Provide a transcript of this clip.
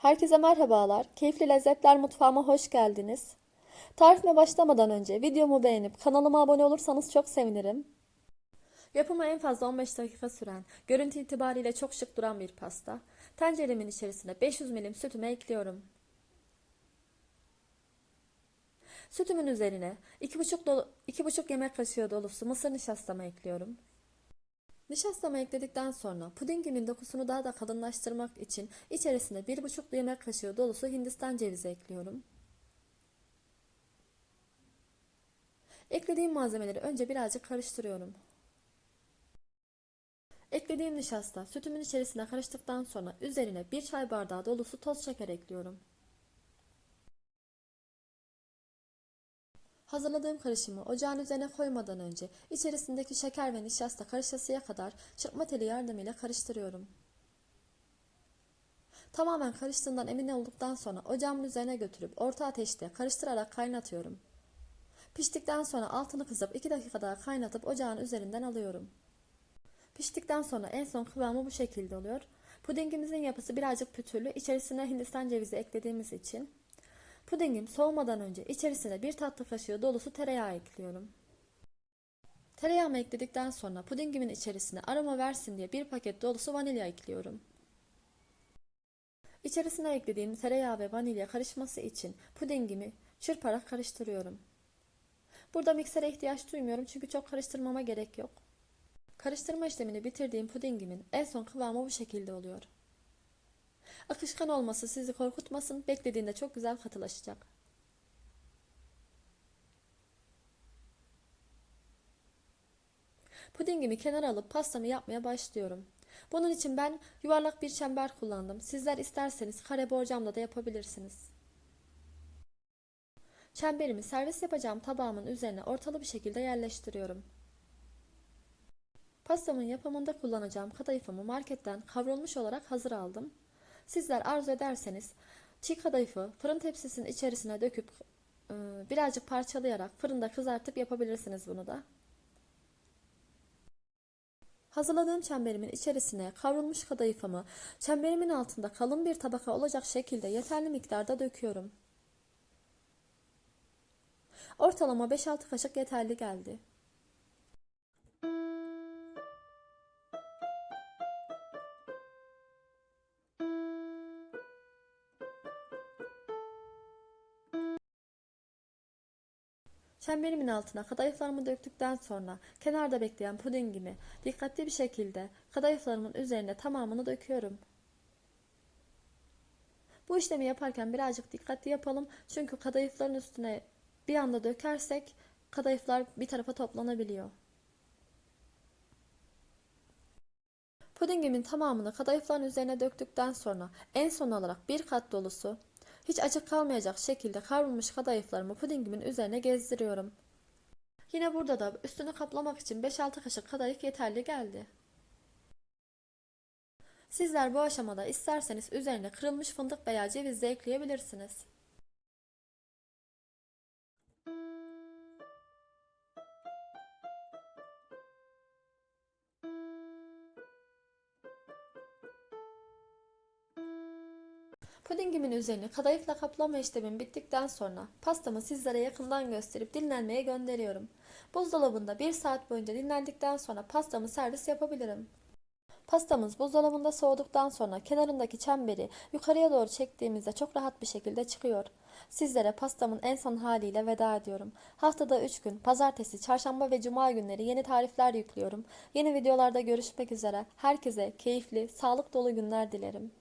Herkese merhabalar. Keyifli Lezzetler Mutfağıma hoş geldiniz. Tarifime başlamadan önce videomu beğenip kanalıma abone olursanız çok sevinirim. Yapımı en fazla 15 dakika süren, görüntü itibariyle çok şık duran bir pasta. Tenceremin içerisine 500 milim sütümü ekliyorum. Sütümün üzerine 2,5 dolu- 2,5 yemek kaşığı dolusu mısır nişastamı ekliyorum. Nişastamı ekledikten sonra pudingimin dokusunu daha da kalınlaştırmak için içerisine 1,5 yemek kaşığı dolusu hindistan cevizi ekliyorum. Eklediğim malzemeleri önce birazcık karıştırıyorum. Eklediğim nişasta sütümün içerisine karıştıktan sonra üzerine 1 çay bardağı dolusu toz şeker ekliyorum. Hazırladığım karışımı ocağın üzerine koymadan önce içerisindeki şeker ve nişasta karışasıya kadar çırpma teli yardımıyla karıştırıyorum. Tamamen karıştığından emin olduktan sonra ocağımın üzerine götürüp orta ateşte karıştırarak kaynatıyorum. Piştikten sonra altını kısıp 2 dakika daha kaynatıp ocağın üzerinden alıyorum. Piştikten sonra en son kıvamı bu şekilde oluyor. Pudingimizin yapısı birazcık pütürlü. İçerisine hindistan cevizi eklediğimiz için. Pudingim soğumadan önce içerisine bir tatlı kaşığı dolusu tereyağı ekliyorum. Tereyağımı ekledikten sonra pudingimin içerisine aroma versin diye bir paket dolusu vanilya ekliyorum. İçerisine eklediğim tereyağı ve vanilya karışması için pudingimi çırparak karıştırıyorum. Burada miksere ihtiyaç duymuyorum çünkü çok karıştırmama gerek yok. Karıştırma işlemini bitirdiğim pudingimin en son kıvamı bu şekilde oluyor. Akışkan olması sizi korkutmasın, beklediğinde çok güzel katılaşacak. Pudingimi kenara alıp pastamı yapmaya başlıyorum. Bunun için ben yuvarlak bir çember kullandım. Sizler isterseniz kare borcamla da yapabilirsiniz. Çemberimi servis yapacağım tabağımın üzerine ortalı bir şekilde yerleştiriyorum. Pastamın yapımında kullanacağım kadayıfımı marketten kavrulmuş olarak hazır aldım. Sizler arzu ederseniz çiğ kadayıfı fırın tepsisinin içerisine döküp e, birazcık parçalayarak fırında kızartıp yapabilirsiniz bunu da. Hazırladığım çemberimin içerisine kavrulmuş kadayıfımı çemberimin altında kalın bir tabaka olacak şekilde yeterli miktarda döküyorum. Ortalama 5-6 kaşık yeterli geldi. Çemberimin altına kadayıflarımı döktükten sonra kenarda bekleyen pudingimi dikkatli bir şekilde kadayıflarımın üzerine tamamını döküyorum. Bu işlemi yaparken birazcık dikkatli yapalım çünkü kadayıfların üstüne bir anda dökersek kadayıflar bir tarafa toplanabiliyor. Pudingimin tamamını kadayıfların üzerine döktükten sonra en son olarak bir kat dolusu hiç açık kalmayacak şekilde kavrulmuş kadayıflarımı pudingimin üzerine gezdiriyorum. Yine burada da üstünü kaplamak için 5-6 kaşık kadayıf yeterli geldi. Sizler bu aşamada isterseniz üzerine kırılmış fındık veya ceviz de ekleyebilirsiniz. Pudingimin üzerini kadayıfla kaplama işlemim bittikten sonra pastamı sizlere yakından gösterip dinlenmeye gönderiyorum. Buzdolabında 1 saat boyunca dinlendikten sonra pastamı servis yapabilirim. Pastamız buzdolabında soğuduktan sonra kenarındaki çemberi yukarıya doğru çektiğimizde çok rahat bir şekilde çıkıyor. Sizlere pastamın en son haliyle veda ediyorum. Haftada 3 gün, pazartesi, çarşamba ve cuma günleri yeni tarifler yüklüyorum. Yeni videolarda görüşmek üzere. Herkese keyifli, sağlık dolu günler dilerim.